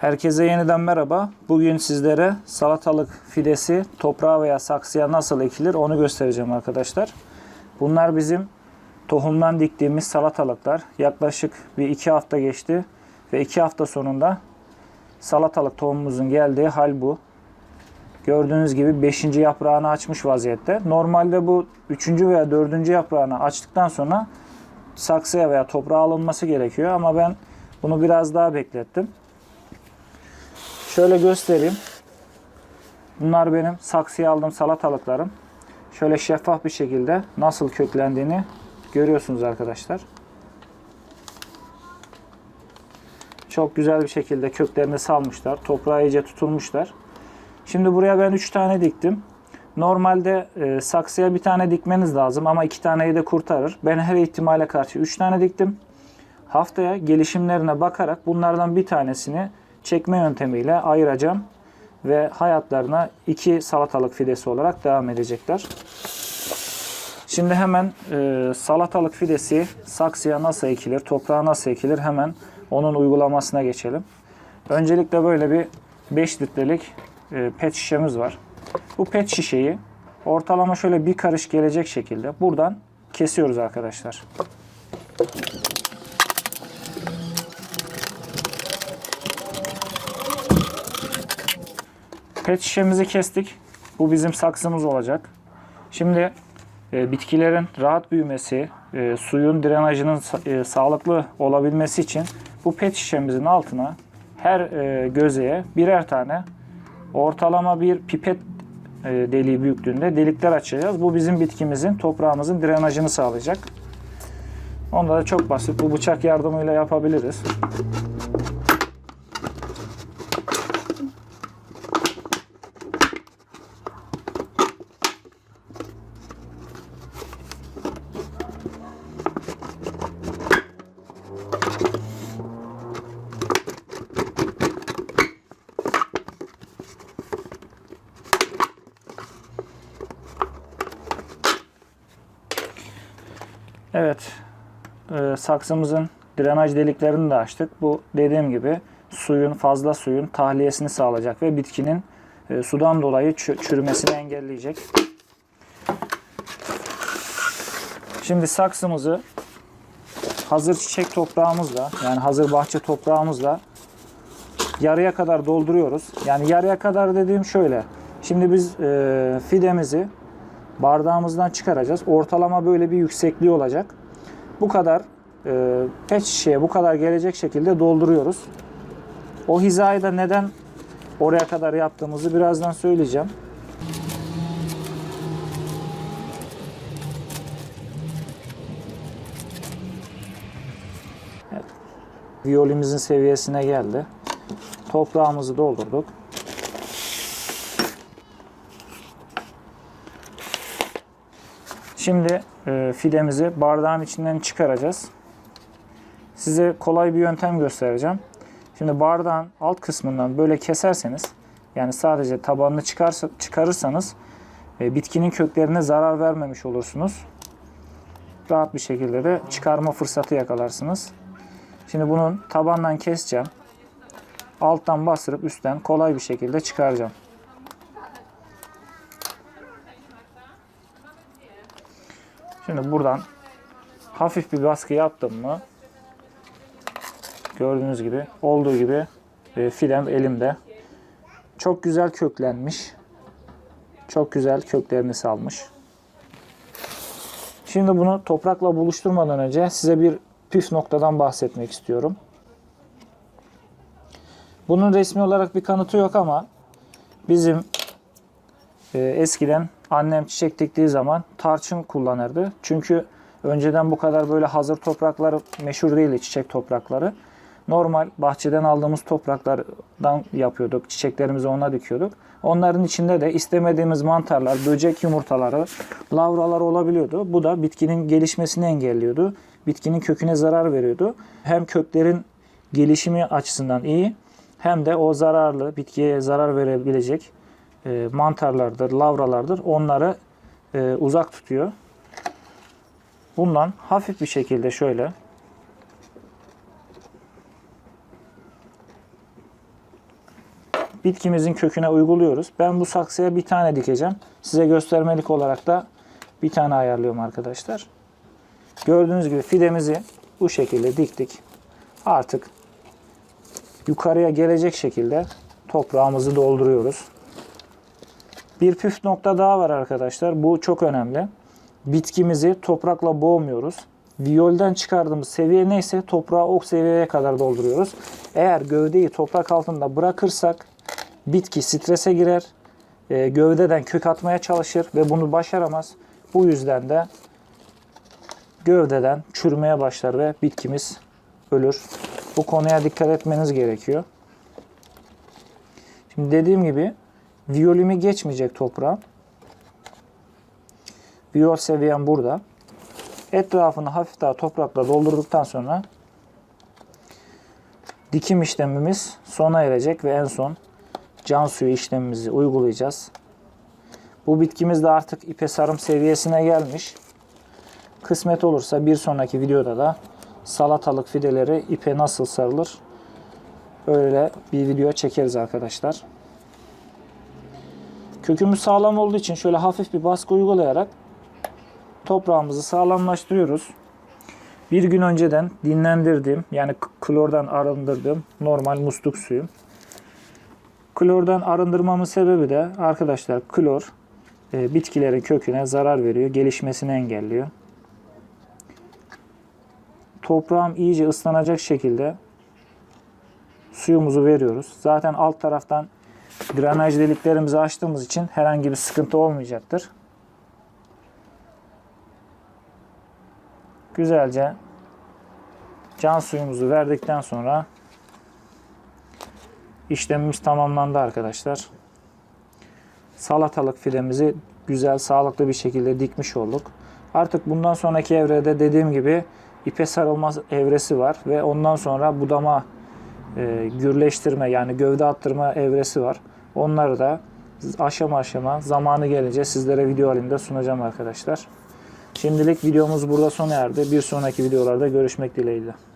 Herkese yeniden merhaba. Bugün sizlere salatalık fidesi toprağa veya saksıya nasıl ekilir onu göstereceğim arkadaşlar. Bunlar bizim tohumdan diktiğimiz salatalıklar. Yaklaşık bir iki hafta geçti ve iki hafta sonunda salatalık tohumumuzun geldiği hal bu. Gördüğünüz gibi 5. yaprağını açmış vaziyette. Normalde bu 3. veya 4. yaprağını açtıktan sonra saksıya veya toprağa alınması gerekiyor ama ben bunu biraz daha beklettim. Şöyle göstereyim. Bunlar benim saksıya aldığım salatalıklarım. Şöyle şeffaf bir şekilde nasıl köklendiğini görüyorsunuz arkadaşlar. Çok güzel bir şekilde köklerini salmışlar. Toprağa iyice tutulmuşlar. Şimdi buraya ben 3 tane diktim. Normalde e, saksıya bir tane dikmeniz lazım ama 2 taneyi de kurtarır. Ben her ihtimale karşı 3 tane diktim. Haftaya gelişimlerine bakarak bunlardan bir tanesini çekme yöntemiyle ayıracağım ve hayatlarına iki salatalık fidesi olarak devam edecekler. Şimdi hemen e, salatalık fidesi saksıya nasıl ekilir, toprağa nasıl ekilir hemen onun uygulamasına geçelim. Öncelikle böyle bir 5 litrelik e, pet şişemiz var. Bu pet şişeyi ortalama şöyle bir karış gelecek şekilde buradan kesiyoruz arkadaşlar. Pet şişemizi kestik. Bu bizim saksımız olacak. Şimdi e, bitkilerin rahat büyümesi, e, suyun drenajının e, sağlıklı olabilmesi için bu pet şişemizin altına her e, gözeye birer tane ortalama bir pipet e, deliği büyüklüğünde delikler açacağız. Bu bizim bitkimizin, toprağımızın drenajını sağlayacak. Onda da çok basit. Bu bıçak yardımıyla yapabiliriz. Evet. e, saksımızın drenaj deliklerini de açtık. Bu dediğim gibi suyun fazla suyun tahliyesini sağlayacak ve bitkinin e, sudan dolayı çü- çürümesini engelleyecek. Şimdi saksımızı hazır çiçek toprağımızla yani hazır bahçe toprağımızla yarıya kadar dolduruyoruz. Yani yarıya kadar dediğim şöyle. Şimdi biz e, fidemizi bardağımızdan çıkaracağız. Ortalama böyle bir yüksekliği olacak. Bu kadar e, pet şişeye bu kadar gelecek şekilde dolduruyoruz. O hizayı da neden oraya kadar yaptığımızı birazdan söyleyeceğim. Evet. Viyolimizin seviyesine geldi. Toprağımızı doldurduk. Şimdi e, fidemizi bardağın içinden çıkaracağız. Size kolay bir yöntem göstereceğim. Şimdi bardağın alt kısmından böyle keserseniz yani sadece tabanını çıkarsa, çıkarırsanız e, bitkinin köklerine zarar vermemiş olursunuz. Rahat bir şekilde de çıkarma fırsatı yakalarsınız. Şimdi bunun tabandan keseceğim. Alttan bastırıp üstten kolay bir şekilde çıkaracağım. Şimdi buradan hafif bir baskı yaptım mı gördüğünüz gibi olduğu gibi e, filem elimde. Çok güzel köklenmiş. Çok güzel köklerini salmış. Şimdi bunu toprakla buluşturmadan önce size bir püf noktadan bahsetmek istiyorum. Bunun resmi olarak bir kanıtı yok ama bizim e, eskiden annem çiçek diktiği zaman tarçın kullanırdı. Çünkü önceden bu kadar böyle hazır toprakları meşhur değildi çiçek toprakları. Normal bahçeden aldığımız topraklardan yapıyorduk. Çiçeklerimizi ona dikiyorduk. Onların içinde de istemediğimiz mantarlar, böcek yumurtaları, lavralar olabiliyordu. Bu da bitkinin gelişmesini engelliyordu. Bitkinin köküne zarar veriyordu. Hem köklerin gelişimi açısından iyi hem de o zararlı bitkiye zarar verebilecek e, mantarlardır, lavralardır. Onları e, uzak tutuyor. Bundan hafif bir şekilde şöyle bitkimizin köküne uyguluyoruz. Ben bu saksıya bir tane dikeceğim. Size göstermelik olarak da bir tane ayarlıyorum arkadaşlar. Gördüğünüz gibi fidemizi bu şekilde diktik. Artık yukarıya gelecek şekilde toprağımızı dolduruyoruz. Bir püf nokta daha var arkadaşlar. Bu çok önemli. Bitkimizi toprakla boğmuyoruz. Viyolden çıkardığımız seviye neyse toprağı o seviyeye kadar dolduruyoruz. Eğer gövdeyi toprak altında bırakırsak bitki strese girer. e, gövdeden kök atmaya çalışır ve bunu başaramaz. Bu yüzden de gövdeden çürümeye başlar ve bitkimiz ölür. Bu konuya dikkat etmeniz gerekiyor. Şimdi dediğim gibi viyolimi geçmeyecek toprağa. Viyol seviyem burada. Etrafını hafif daha toprakla doldurduktan sonra dikim işlemimiz sona erecek ve en son can suyu işlemimizi uygulayacağız. Bu bitkimiz de artık ipe sarım seviyesine gelmiş. Kısmet olursa bir sonraki videoda da salatalık fideleri ipe nasıl sarılır öyle bir video çekeriz arkadaşlar. Kökümüz sağlam olduğu için şöyle hafif bir baskı uygulayarak toprağımızı sağlamlaştırıyoruz. Bir gün önceden dinlendirdiğim yani klordan arındırdığım normal musluk suyum. Klordan arındırmamın sebebi de arkadaşlar klor e, bitkilerin köküne zarar veriyor, gelişmesini engelliyor. Toprağım iyice ıslanacak şekilde suyumuzu veriyoruz. Zaten alt taraftan drenaj deliklerimizi açtığımız için herhangi bir sıkıntı olmayacaktır. Güzelce can suyumuzu verdikten sonra işlemimiz tamamlandı arkadaşlar. Salatalık fidemizi güzel sağlıklı bir şekilde dikmiş olduk. Artık bundan sonraki evrede dediğim gibi ipe sarılma evresi var ve ondan sonra budama e, gürleştirme yani gövde attırma evresi var. Onları da aşama aşama zamanı gelince sizlere video halinde sunacağım arkadaşlar. Şimdilik videomuz burada sona erdi. Bir sonraki videolarda görüşmek dileğiyle.